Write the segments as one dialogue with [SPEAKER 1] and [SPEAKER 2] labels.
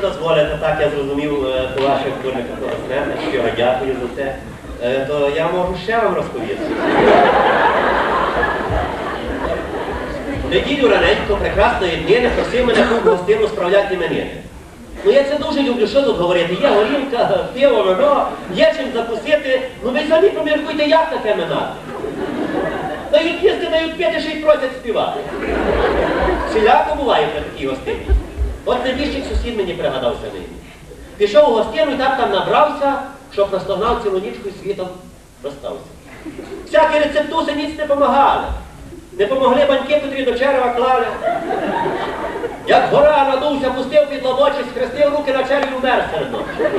[SPEAKER 1] дозволите, так я зрозумів е, по ваших курниках розглядах, щиро дякую за це. Е, То я можу ще вам розповісти. Неділю раненько прекрасної днини просив мене тут гостину справляти іменини. Ну я це дуже люблю, що тут говорити. Є горілка, пиво, вино, є чим закусити. Ну ви самі поміркуйте, як таке минати. Дають їсти, дають п'яти, ще й просять співати. Всіляко буває при такій гостині. От найбільший сусід мені пригадався нині. Пішов у гостину і так там набрався, щоб настогнав цілу нічку і світом розстався. Всякі рецептуси ніц не помагали. Не помогли баньки, котрі до черева клали. Як гора надувся, пустив під лобочі, схрестив руки на чері і умер серед ночі.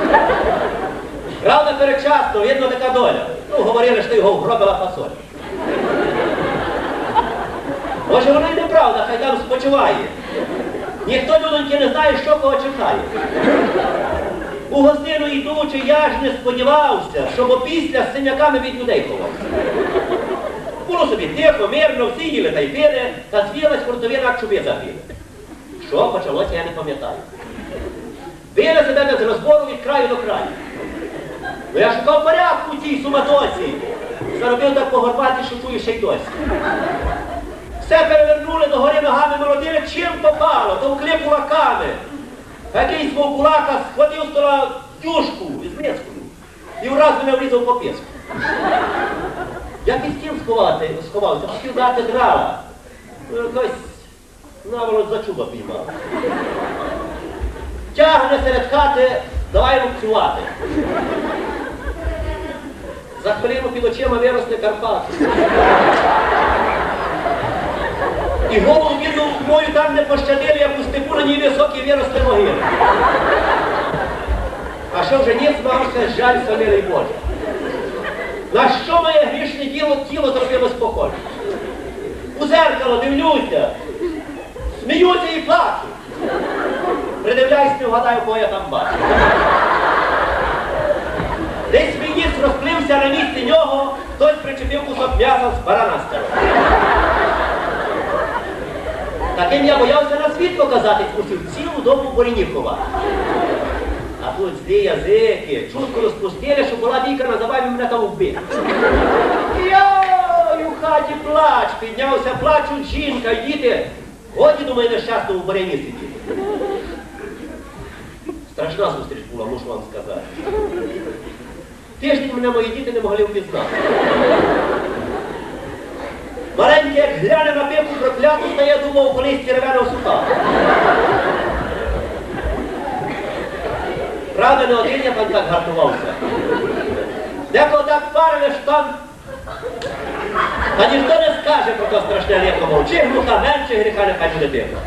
[SPEAKER 1] Правда, передчасно, видно така доля. Ну, говорили, що його вгробила фасоль. Може, воно й неправда, хай там спочиває. Ніхто, людоньки, не знає, що кого чекає. У гостину йдучи, я ж не сподівався, щоб опісля з синяками від людей ховався. Було собі тихо, мирно, всі їли та й пили, та звілась хуртовина чуби забили. Що почалося, я не пам'ятаю. Били себе без розбору від краю до краю. Ну я шукав порядку у цій суматоці. Заробив так по горбаті, що чую ще й досі. Все перевернули до гори ногами, молодили, чим попало, то вкле кулаками. Якийсь вовкулака схватив з стола юшку із мискою і враз мене врізав по піску. Я під стіл сховати, сховався, хотів дати драла. Якось наволоч за чуба піймав. Тягне серед хати, давай лупцювати. За хвилину під очима виросли Карпати. І голову бідну мою там не пощадили, як у степу на ній високі виросли могили. А що вже ні змагався, жаль самілий Боже. На що моє грішне діло тіло зробилось похоже? У зеркало дивлюся, сміюся і плачу. Придивляюсь, не вгадаю, кого я там бачу. Десь мій ніс розплився на місці нього, хтось причепив кусок м'яса з барана старого. Таким я боявся на світ показати, мусив цілу добу в ховати. А тут злі язики, чутко розпустили, що була віка на забаві мене там вбити. Йой, у хаті плач, піднявся, плачуть жінка, діти. Годі, думаю, нещасному в боряні сидіти. Страшна зустріч була, мушу вам сказати. Тиждень мене мої діти не могли впізнати. Гляне на пику прокляту, стає, думав, колись червеного суха. Правда, не один я там так гартувався. Деколи так парили, що там. Та ніхто не скаже про то страшне лихо. чи глуха менше гріха нехай буде тихо.